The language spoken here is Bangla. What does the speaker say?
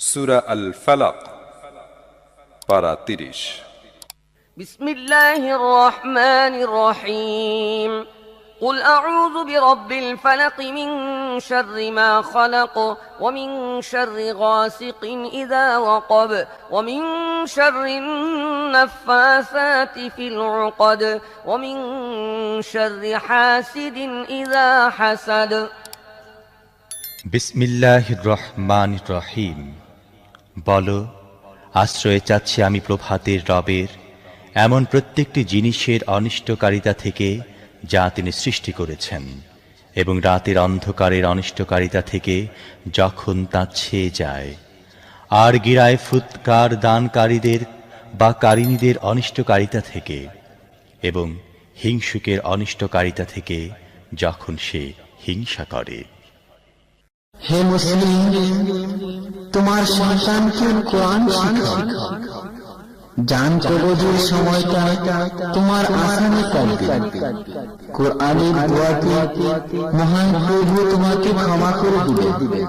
সুরা আল ফালাক পারা তিরিশ بسم الله الرحمن الرحيم قل أعوذ برب الفلق من شر ما خلق ومن شر غاسق إذا وقب ومن شر النفاثات في العقد ومن شر حاسد إذا حسد বিসমিল্লাহ রহমান রহিম বলো, আশ্রয় চাচ্ছি আমি প্রভাতের রবের, এমন প্রত্যেকটি জিনিসের অনিষ্টকারিতা থেকে যা তিনি সৃষ্টি করেছেন, এবং রাতের অন্ধকারের অনিষ্টকারিতা থেকে যখন তা ছেয়ে যায়। আর গিরায় ফুৎকার দানকারীদের বা কারিনীদের অনিষ্টকারিতা থেকে, এবং হিংসুকের অনিষ্টকারিতা থেকে যখন সে হিংসা করে। হে মুসলিম, তোমার সন্তানকে কোরআন শিখাও জান কবজের সময়টা তোমার আসানে কাটবে কোরআনের দোয়াতে মহান প্রভু তোমাকে ক্ষমা করে দিবে